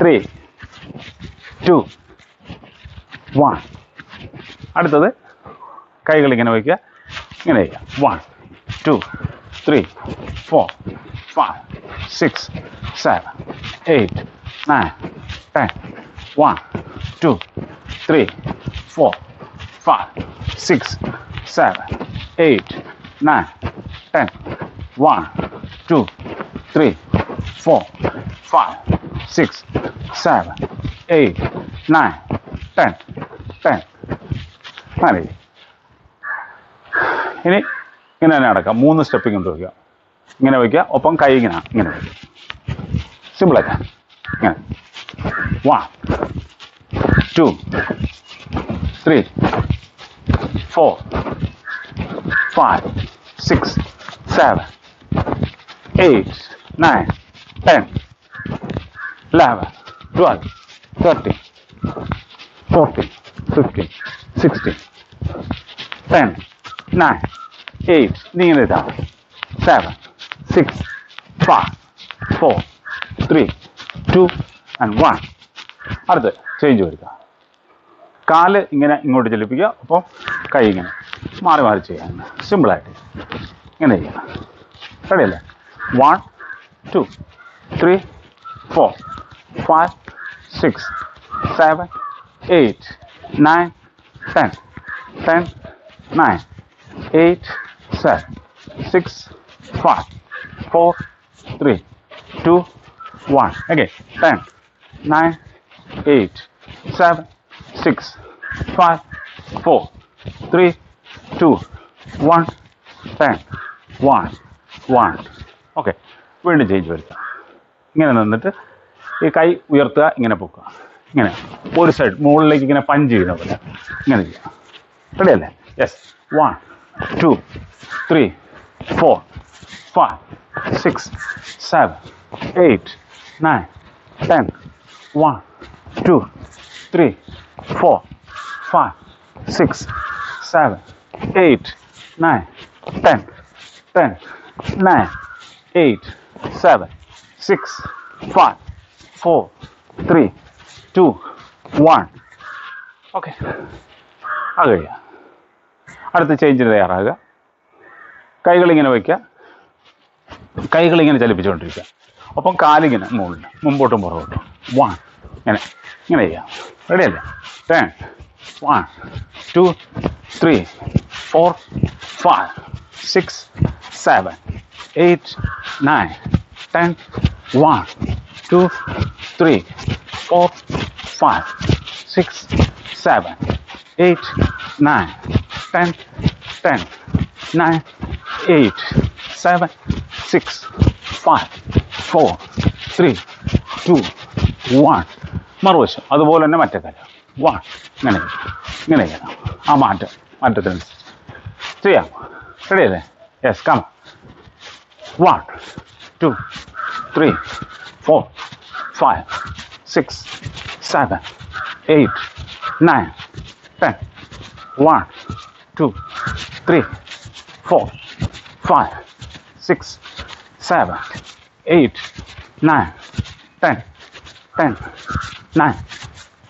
Three two one അടുത്തത് കൈകൾ ഇങ്ങനെ വയ്ക്കുക. ഇങ്ങനെ വയ്ക്കുക. One two three four five six seven eight nine ten one two three four five six seven eight nine ten one two three four five six seven eight, nine, ten, ten. അങ്ങനെ ഇനി ഇങ്ങനെ തന്നെ അടക്കാം മൂന്ന് step ഇങ്ങോട്ട് വയ്ക്കുക ഇങ്ങനെ വയ്ക്കുക. ഒപ്പം കൈ ഇങ്ങനെ ഇങ്ങനെ വയ്ക്കുക. സിമ്പിളായിട്ട് ഇങ്ങനെ. One two three four five six seven eight nine ten eleven twelve thirteen fourteen fifteen sixteen ten nine eight നീ ഇങ്ങനെ ഇതാ. Seven six five four three two and one അടുത്ത് ചേഞ്ച് വരുത്തുക കാൽ ഇങ്ങനെ ഇങ്ങോട്ട് ചലിപ്പിക്കുക. അപ്പോൾ കൈ ഇങ്ങനെ മാറി മാറി ചെയ്യാം സിമ്പിളായിട്ട് ഇങ്ങനെ ചെയ്യണം റെഡിയല്ലേ one two three four five six seven eight nine ten ten nine eight seven six five four three two one again ten nine eight seven six five four three two one ten one one okay വീണ്ടും change വരുത്തുക ഇങ്ങനെ നിന്നിട്ട് ഈ കൈ ഉയർത്തുക ഇങ്ങനെ പൊക്കുക. ഇങ്ങനെ. ഒരു സൈഡ് മുകളിലേക്ക് ഇങ്ങനെ പഞ്ച് ചെയ്യുന്ന പോലെ. ഇങ്ങനെ ചെയ്യുക. റെഡി അല്ലേ? Yes one two three four five six seven eight nine ten one two three four five six seven eight nine ten ten nine eight seven six five four three two one okay അത് കഴിയുക അടുത്ത ചേഞ്ചിന് തയ്യാറാകുക. കൈകളിങ്ങനെ വയ്ക്കുക. കൈകളിങ്ങനെ ചലിപ്പിച്ചുകൊണ്ടിരിക്കുക. ഒപ്പം കാലിങ്ങനെ മുകളിൽ മുമ്പോട്ടും പുറകോട്ടും. One ഇങ്ങനെ. ഇങ്ങനെ ചെയ്യാം റെഡിയല്ലേ ten one two three four five six seven eight nine ten one two three, four, five, six, seven, eight, nine, ten, ten, nine, eight, seven, six, five, four, three two one മറുവശം അതുപോലെ തന്നെ മറ്റേ തല one ഇങ്ങനെ ഇങ്ങനെ ചെയ്യണം. ആ മാറ്റം മാറ്റത്തിനനുസരിച്ച് ചെയ്യാം. റെഡി അല്ലേ? Yes come one two three, four, five, six, seven, eight, nine, ten. One, two, three, four, five, six, seven, eight, nine, ten, ten, nine,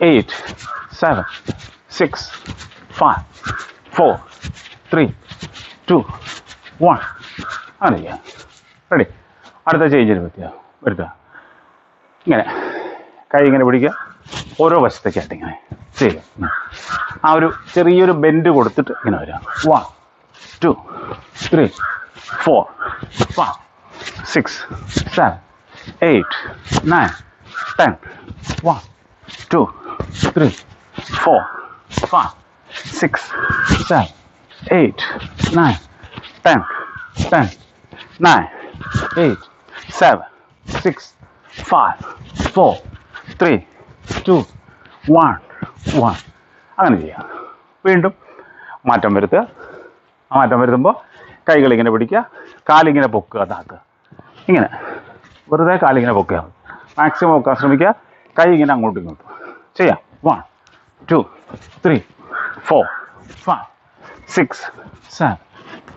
eight, seven, six, five, four, three, two, one, and again. Ready. അടുത്ത ചേഞ്ചിന് പറ്റിയ? വരുത്തുക ഇങ്ങനെ. കൈ ഇങ്ങനെ പിടിക്കുക. ഓരോ വശത്തേക്കായിട്ട് ഇങ്ങനെ. ചെയ്യുക ആ ഒരു ചെറിയൊരു ബെൻഡ് കൊടുത്തിട്ട് ഇങ്ങനെ വരിക. One two three four five six seven eight nine ten one two three four five six seven eight nine ten ten nine eight seven six, five, four, three two one one അങ്ങനെ ചെയ്യാം. വീണ്ടും മാറ്റം വരുത്തുക. മാറ്റം വരുത്തുമ്പോൾ കൈകൾ ഇങ്ങനെ പിടിക്കുക. കാലിങ്ങനെ പൊക്കുക താക്കുക ഇങ്ങനെ. വെറുതെ കാലിങ്ങനെ പൊക്കുക. മാക്സിമം പൊക്കാൻ ശ്രമിക്കുക. കൈ ഇങ്ങനെ അങ്ങോട്ടും ഇങ്ങോട്ടും. ചെയ്യാം. One two three four five six seven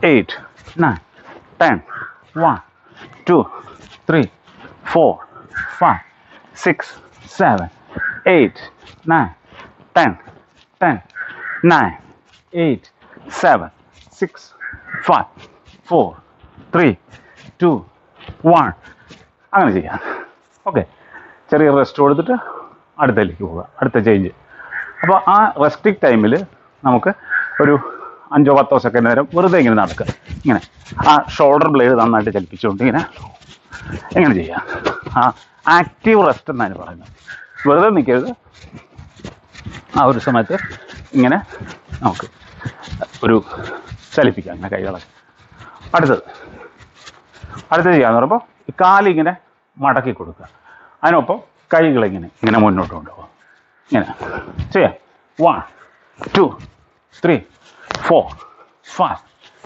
eight nine ten one two three four, five, six, seven, eight, nine, ten, ten, nine, eight, seven, six, five, four, three, two, one. അങ്ങനെ ചെയ്യാം. Okay ചെറിയ rest കൊടുത്തിട്ട് അടുത്തതിലേക്ക് പോവുക. അടുത്ത change അപ്പോൾ ആ റെസ്റ്റിക് ടൈമിൽ നമുക്ക് ഒരു അഞ്ചോ പത്തോ സെക്കൻഡ് നേരം വെറുതെ ഇങ്ങനെ നടക്കുക. ഇങ്ങനെ. ആ ഷോൾഡർ ബ്ലേഡ് നന്നായിട്ട് ചലിപ്പിച്ചുകൊണ്ട് ഇങ്ങനെ എങ്ങനെ ചെയ്യാം? ആ ആക്റ്റീവ് റെസ്റ്റ് എന്നാണ് പറയുന്നത്. വെറുതെ നിൽക്കരുത് ആ ഒരു സമയത്ത് ഇങ്ങനെ നമുക്ക് ഒരു ചലിപ്പിക്കാം ഇങ്ങനെ കൈകളൊക്കെ അടുത്തത്. അടുത്തത് ചെയ്യാന്ന് പറയുമ്പോൾ കാലിങ്ങനെ മടക്കി കൊടുക്കുക. അതിനൊപ്പം കൈകളിങ്ങനെ ഇങ്ങനെ മുന്നോട്ട് കൊണ്ടുപോകുക. ഇങ്ങനെ. ചെയ്യാം. One two three four five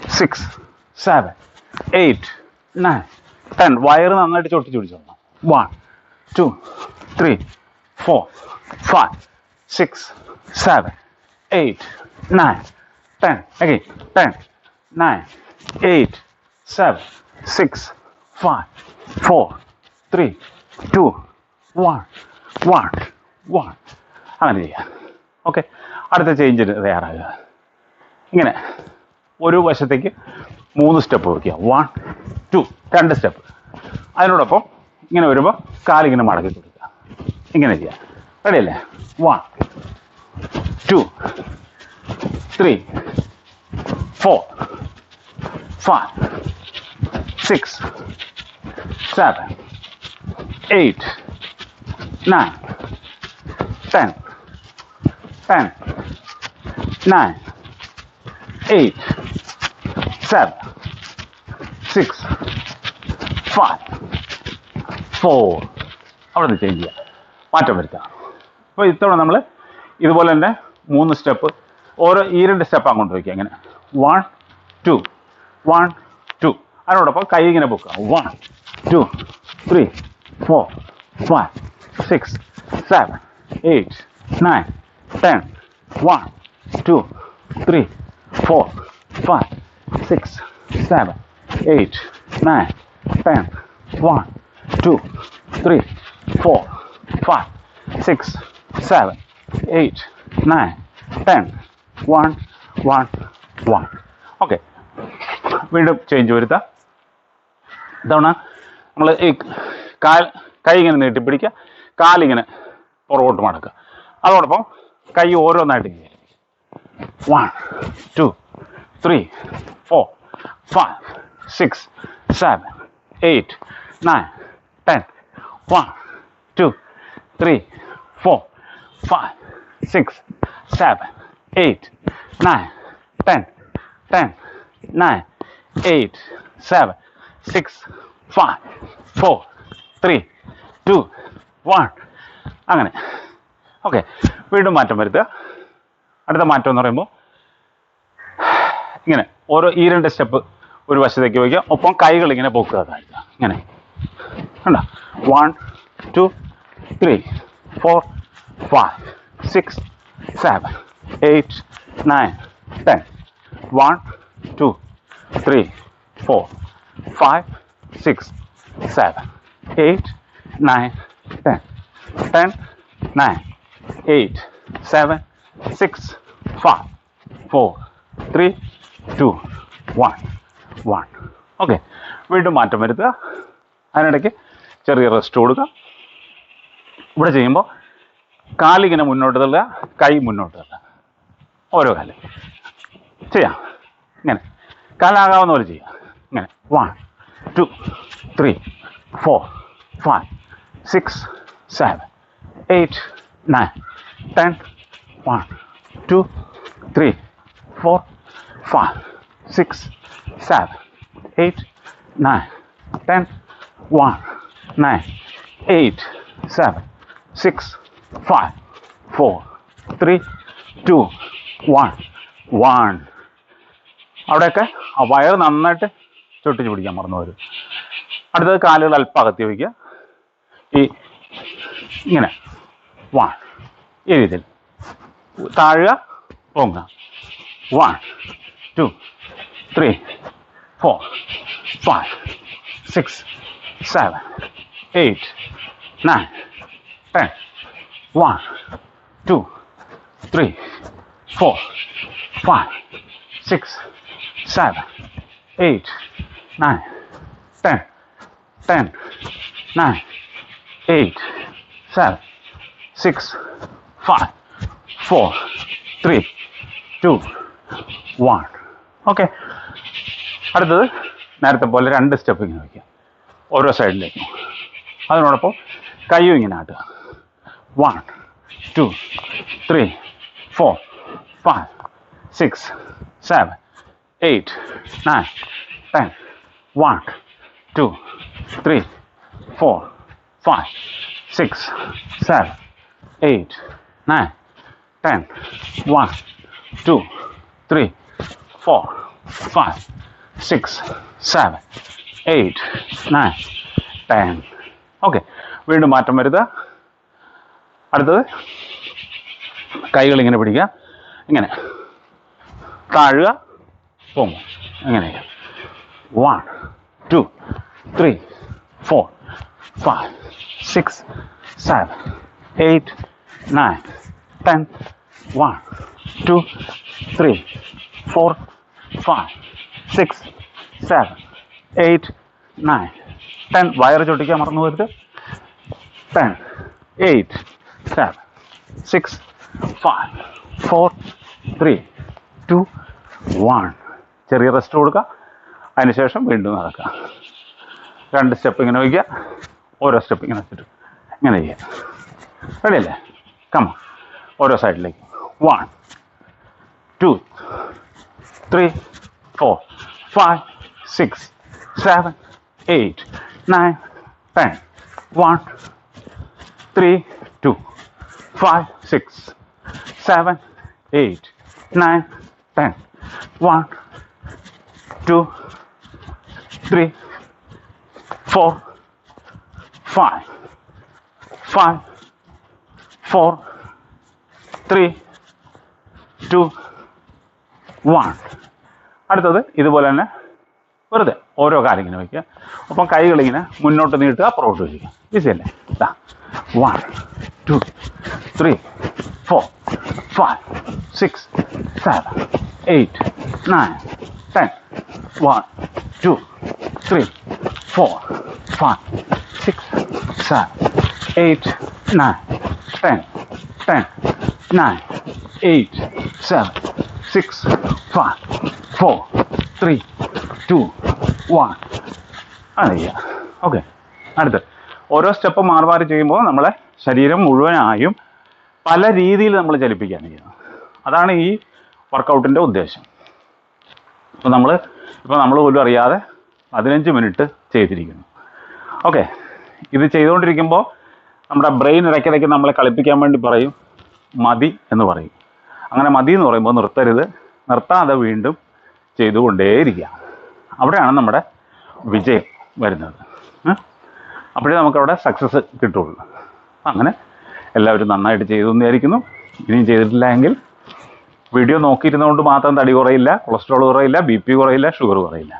six seven eight nine ten. വയറ് നന്നായിട്ട് ചൊട്ടിച്ച് പിടിച്ചോളാം one two three four five six seven eight nine ten. Again ten nine eight seven six five four three two one one one. അങ്ങനെ ചെയ്യാം. Okay അടുത്ത ചേഞ്ചിന് തയ്യാറാകുക ഇങ്ങനെ. ഒരു വശത്തേക്ക് മൂന്ന് സ്റ്റെപ്പ് വയ്ക്കുക വൺ ടു രണ്ട് സ്റ്റെപ്പ്. അതിനോടൊപ്പം ഇങ്ങനെ വരുമ്പോൾ കാലിങ്ങനെ മടക്കി കൊടുക്കുക. ഇങ്ങനെ ചെയ്യാം. റെഡി അല്ലേ? One two three four five six seven eight nine ten ten nine eight seven, six, five, four അവിടെ നിന്ന് ചേഞ്ച് ചെയ്യാം. മാറ്റം വരുത്താം അപ്പോൾ ഇത്തവണ നമ്മൾ ഇതുപോലെ തന്നെ മൂന്ന് സ്റ്റെപ്പ് ഓരോ ഈ രണ്ട് സ്റ്റെപ്പ് അങ്ങോട്ട് വയ്ക്കുക. അങ്ങനെ വൺ ടു വൺ ടു അതിനോടൊപ്പം കൈ ഇങ്ങനെ പൊക്കുക. One two three four five six seven eight nine ten one two three four five six seven, eight, nine, ten, one, two, three, four, five, six, seven, eight, nine, ten, one, one, one. Okay വീണ്ടും change വരുത്താം ഇതവണ നമ്മൾ ഈ കാൽ കൈ ഇങ്ങനെ നീട്ടിപ്പിടിക്കുക കാലിങ്ങനെ പുറകോട്ട് മടക്കുക അതോടൊപ്പം കൈ ഓരോന്നായിട്ട് ചെയ്യുക one, two, three, four, five, six, seven, eight, nine, ten, one, two, three, four, five, six, seven, eight, nine, ten, ten, nine, eight, seven, six, five, four, three, two, one. അങ്ങനെ ഓക്കെ വീണ്ടും മാറ്റം വരുത്തുക അടുത്ത മാറ്റം എന്ന് പറയുമ്പോൾ ഇങ്ങനെ ഓരോ ഈ രണ്ട് സ്റ്റെപ്പ് ഒരു വശത്തേക്ക് വയ്ക്കുക. ഒപ്പം കൈകൾ ഇങ്ങനെ പൊക്കുക താഴ്ത്തുക ഇങ്ങനെ. കണ്ടോ? One two three four five six seven eight nine ten one two three four five six seven eight nine ten ten nine eight seven six five four three two one one okay വീണ്ടും മാറ്റം വരുത്തുക. അതിനിടയ്ക്ക് ചെറിയ rest കൊടുക്കുക. ഇവിടെ ചെയ്യുമ്പോൾ കാലിങ്ങനെ മുന്നോട്ട് തള്ളുക കൈ മുന്നോട്ട് തള്ളുക. ഓരോ കാൽ. ചെയ്യാം. ഇങ്ങനെ. കാലാകാവുന്ന പോലെ ചെയ്യാം. ഇങ്ങനെ. One two three four five six seven eight nine ten one two three four five six seven, eight, nine, ten, one, nine, eight, seven, six, five, four, three, two, one, one. അവിടെയൊക്കെ ആ wire നന്നായിട്ട് ചൊട്ടിച്ച് പിടിക്കാൻ മറന്നു വരും അടുത്തത് കാലുകൾ അല്പം അകത്തി വയ്ക്കുക. ഈ ഇങ്ങനെ. വൺ ഈ രീതിയിൽ. താഴുക പൊങ്ങുക. One two three, four, five, six, seven, eight, nine, ten. One, two, three, four, five, six, seven, eight, nine, ten, ten, nine, eight, seven, six, five, four, three, two, one. Okay. അടുത്തത് നേരത്തെ പോലെ രണ്ട് step ഇങ്ങനെ വയ്ക്കുക ഓരോ സൈഡിലേക്കും. അതിനോടൊപ്പം കയ്യും ഇങ്ങനെ ആട്ടുക. One two three four five six seven eight nine ten one two three four five six seven eight nine ten one two three four five six seven eight nine ten okay വീണ്ടും മാറ്റം വരുത്തുക അടുത്തത്. കൈകൾ ഇങ്ങനെ പിടിക്കുക. ഇങ്ങനെ. താഴുക. പോകും ഇങ്ങനെ. One two three four five six seven eight nine ten one two three four five six seven eight nine ten വയറ് ചൊട്ടിക്കാൻ മറന്നു പോരുത് ten eight seven six five four three two one ചെറിയ റെസ്റ്റ് കൊടുക്കുക. അതിനുശേഷം വീണ്ടും നടക്കുക. രണ്ട് സ്റ്റെപ്പ് ഇങ്ങനെ വയ്ക്കുക. ഓരോ സ്റ്റെപ്പ് ഇങ്ങനെ വെച്ചിട്ട് ഇങ്ങനെ ചെയ്യുക. റെഡിയല്ലേ കമ ഓരോ സൈഡിലേക്ക് one two three four, five, six, seven, eight, nine, ten. One, three, two, five, six, seven, eight, nine, ten. One, two, three, four, five, five, four, three, two, one. അടുത്തത് ഇതുപോലെ തന്നെ വെറുതെ ഓരോ ഇങ്ങനെ വയ്ക്കുക ഒപ്പം കൈകളിങ്ങനെ മുന്നോട്ട് നീട്ടുക പുറകോട്ട് വയ്ക്കുക ഈസി അല്ലേ? ഇതാ one two three four five six seven eight nine ten one two three four five six seven eight nine ten ten nine eight seven six five four three two one അറിയ okay അടുത്ത് ഓരോ step മാറി മാറി ചെയ്യുമ്പോൾ നമ്മളെ ശരീരം മുഴുവനായും പല രീതിയിൽ നമ്മൾ ചലിപ്പിക്കുകയാണ് ചെയ്യുന്നത്. അതാണ് ഈ വർക്കൗട്ടിന്റെ ഉദ്ദേശം. അപ്പോൾ നമ്മൾ ഇപ്പോൾ നമ്മൾ പോലും അറിയാതെ പതിനഞ്ച് മിനിറ്റ് ചെയ്തിരിക്കുന്നു. ഓക്കെ ഇത് ചെയ്തുകൊണ്ടിരിക്കുമ്പോൾ നമ്മുടെ ബ്രെയിൻ ഇടയ്ക്കിടയ്ക്ക് നമ്മളെ കളിപ്പിക്കാൻ വേണ്ടി പറയും മതി എന്ന് പറയും. അങ്ങനെ മതി എന്ന് പറയുമ്പോൾ നിർത്തരുത്. നിർത്താതെ വീണ്ടും ചെയ്തുകൊണ്ടേയിരിക്കുക. അവിടെയാണ് നമ്മുടെ വിജയം വരുന്നത്? അപ്പോഴേ നമുക്കവിടെ സക്സസ് കിട്ടുള്ളൂ. അങ്ങനെ എല്ലാവരും നന്നായിട്ട് ചെയ്തു തന്നെയായിരിക്കുന്നു ഇനിയും ചെയ്തിട്ടില്ല എങ്കിൽ വീഡിയോ നോക്കിയിരുന്നുകൊണ്ട് മാത്രം തടി കുറയില്ല കൊളസ്ട്രോൾ കുറയില്ല ബി പി കുറയില്ല ഷുഗർ കുറയില്ല.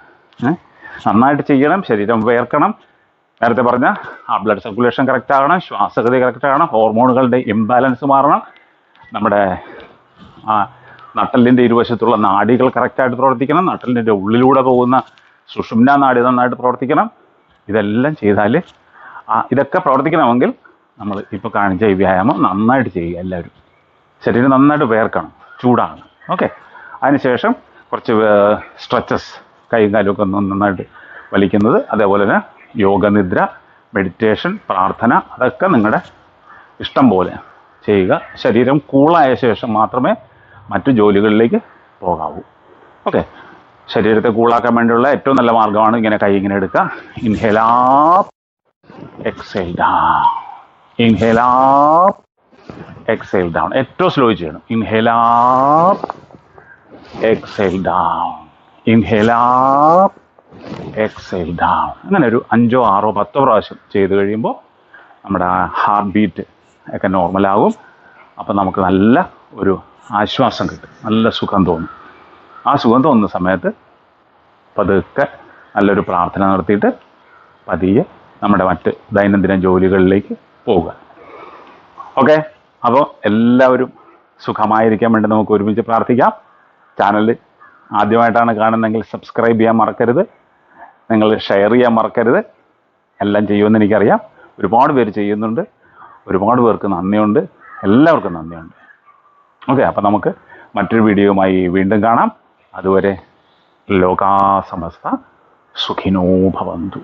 നന്നായിട്ട് ചെയ്യണം ശരീരം വേർക്കണം. നേരത്തെ പറഞ്ഞ ആ ബ്ലഡ് സർക്കുലേഷൻ കറക്റ്റ് ആകണം ശ്വാസഗതി കറക്റ്റ് ആകണം ഹോർമോണുകളുടെ ഇംബാലൻസ് മാറണം. നമ്മുടെ ആ നട്ടലിന്റെ ഇരുവശത്തുള്ള നാടികൾ കറക്റ്റായിട്ട് പ്രവർത്തിക്കണം. നട്ടലിന്റെ ഉള്ളിലൂടെ പോകുന്ന സുഷുമ്ന നാടി നന്നായിട്ട് പ്രവർത്തിക്കണം. ഇതെല്ലാം ചെയ്താൽ ഇതൊക്കെ പ്രവർത്തിക്കണമെങ്കിൽ നമ്മൾ ഇപ്പോൾ കാണിച്ച ഈ വ്യായാമം നന്നായിട്ട് ചെയ്യുക എല്ലാവരും. ശരീരം നന്നായിട്ട് വേർക്കണം ചൂടാണ്. ഓക്കെ അതിനുശേഷം കുറച്ച് സ്ട്രെച്ചസ് കൈയും കാലുമൊക്കെ നന്നായിട്ട് വലിക്കുന്നത്. അതേപോലെ തന്നെ യോഗനിദ്ര മെഡിറ്റേഷൻ പ്രാർത്ഥന അതൊക്കെ നിങ്ങളുടെ ഇഷ്ടം പോലെ ചെയ്യുക. ശരീരം കൂളായ ശേഷം മാത്രമേ മറ്റു ജോലികളിലേക്ക് പോകാവൂ. ഓക്കെ. ശരീരത്തെ കൂളാക്കാൻ വേണ്ടിയുള്ള ഏറ്റവും നല്ല മാർഗമാണ് ഇങ്ങനെ കൈ ഇങ്ങനെ എടുക്കുക. Inhale exhale down. Inhale exhale down. ഏറ്റവും സ്ലോ ചെയ്യണം. Inhale exhale down. Inhale exhale down. അങ്ങനെ ഒരു അഞ്ചോ ആറോ പത്തോ പ്രാവശ്യം ചെയ്ത് കഴിയുമ്പോൾ നമ്മുടെ ഹാർട്ട് ബീറ്റ് ഒക്കെ നോർമലാകും അപ്പം നമുക്ക് നല്ല ഒരു ആശ്വാസം കിട്ടും. നല്ല സുഖം തോന്നും. ആ സുഖം തോന്നുന്ന സമയത്ത് പതുക്കെ നല്ലൊരു പ്രാർത്ഥന നടത്തിയിട്ട് പതിയെ നമ്മുടെ മറ്റ് ദൈനംദിന ജോലികളിലേക്ക് പോവുക. ഓക്കെ? അപ്പോൾ എല്ലാവരും സുഖമായിരിക്കാൻ വേണ്ടി നമുക്ക് ഒരുമിച്ച് പ്രാർത്ഥിക്കാം. ചാനൽ ആദ്യമായിട്ടാണ് കാണുന്നതെങ്കിൽ സബ്സ്ക്രൈബ് ചെയ്യാൻ മറക്കരുത്. നിങ്ങൾ ഷെയർ ചെയ്യാൻ മറക്കരുത്. എല്ലാം ചെയ്യുമെന്ന് എനിക്കറിയാം. ഒരുപാട് പേര് ചെയ്യുന്നുണ്ട്. ഒരുപാട് പേർക്ക് നന്ദിയുണ്ട്. എല്ലാവർക്കും നന്ദിയുണ്ട്. ഓക്കെ അപ്പം നമുക്ക് മറ്റൊരു വീഡിയോയുമായി വീണ്ടും കാണാം. അതുവരെ ലോകാസമസ്ത സുഖിനോ ഭവന്തു.